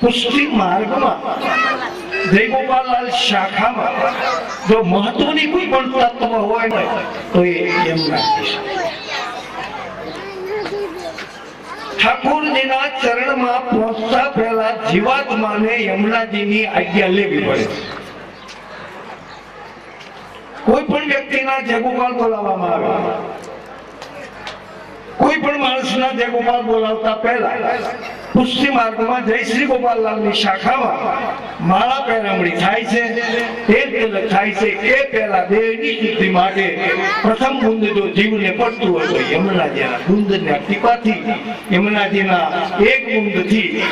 પુષ્ટિ માર્ગમાં જયગોપાલલાલ શાખામાં જો મહત્વની કોઈ પણ તત્વ હોય તો એ એમના છે. ઠાકોરજીના ચરણમાં પહોંચતા પહેલા જીવાત્માને યમુનાજીની આજ્ઞા લેવી પડે કોઈ પણ વ્યક્તિના જયગોપાલ બોલાવવામાં આવે કોઈ પણ માણસના જયગોપાલ બોલાવતા પહેલા પુષ્ટિ માર્ગમાં જય શ્રી ગોપાલલાલની શાખામાં માળા પહેરામણી થાય છે, એ તિલક થાય છે એ પહેલા દેહની શુદ્ધિ માટે પ્રથમ બુંદ જો જીવને પડતું હોય તો યમુનાજીના બુંદના ટીપાથી યમુનાજીના એક બુંદથી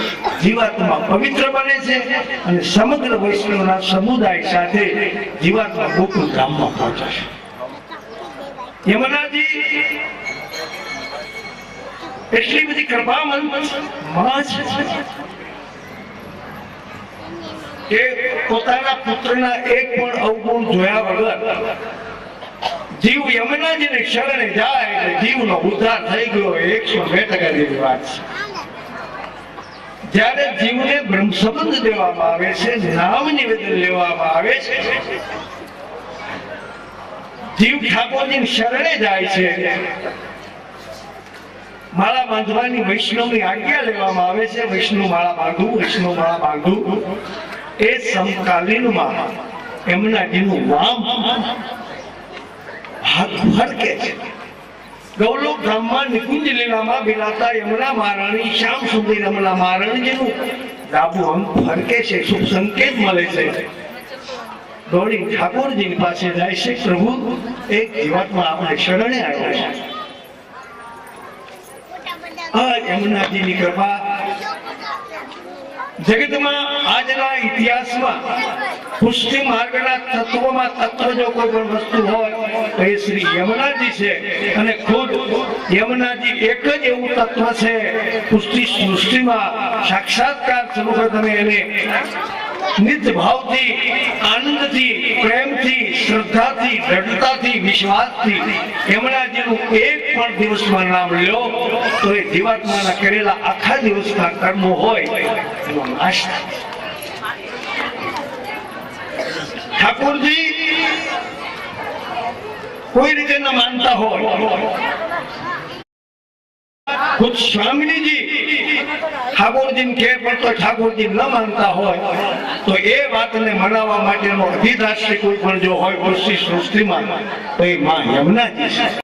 જીવાત્મા પવિત્ર બને છે અને સમગ્ર વૈષ્ણવના સમુદાય સાથે જીવાત્મા ગોકુલ ધામમાં પહોંચે છે. યમુનાજી એટલી બધી કૃપા માં છે. કે પોતાના એક પણ અવગુણ જોયા વગર જીવ યમુનાજીને શરણે જાય એટલે જીવનો ઉદ્ધાર થઈ ગયો એકસો બે ટકા જેવી વાત છે. જ્યારે જીવને બ્રહ્મ સંબંધ દેવામાં આવે છે, નામ નિવેદન લેવામાં આવે છે, જીવ ઠાકોરજી શરણે જાય છે માળા બાંધવાની વૈષ્ણવની આજ્ઞા લેવામાં આવે છે, વૈષ્ણવ માળા બાંધવું, વૈષ્ણવ માળા બાંધવું. એ સમકાલીનમાં એમના જેનું વામ હાથ છે. ગૌલોક ધામમાં નિકુંજ લીલામાં બિલાતા યમુના મહારાણી, શ્યામ સુધી રમના મહારાણીજીનું ડાબુ અંગ ફરકે છે, શુભ સંકેત મળે છે. દોડી ઠાકોરજીની પાસે જાય છે, પ્રભુ, એક જીવાતમાં આપણે શરણે આવ્યો છે યમુનાજીની કૃપા. જગતમાં આજના ઇતિહાસમાં પુષ્ટિ માર્ગના તત્વમાં તત્વ જો કોઈ પણ વસ્તુ હોય, તો એ શ્રી યમુનાજી છે. અને ખુદ યમુનાજી એક જ એવું તત્વ છે, પુષ્ટિ સૃષ્ટિમાં સાક્ષાત્કાર સ્વરૂપે તમે એને નિજ ભાવથી આનંદથી, પ્રેમથી, શ્રદ્ધાથી, દ્રઢતાથી, વિશ્વાસથી યમુનાજીનું એક પણ દિવસમાં નામ લ્યો, તો એ જીવાત્માના કરેલા આખા દિવસના કર્મો હોય એનો નાશ ઠાકોરજી, કોઈ રીતે ન માનતા હોય. ખુદ સ્વામીજી ઠાકોરજી કે પણ તો ઠાકોરજી ન માનતા હોય, તો એ વાતને મનાવવા માટેનો અધિદાશ્રી કોઈ પણ જો હોય પૃથ્વી સૃષ્ટિમાં, તો એ માં યમુનાજી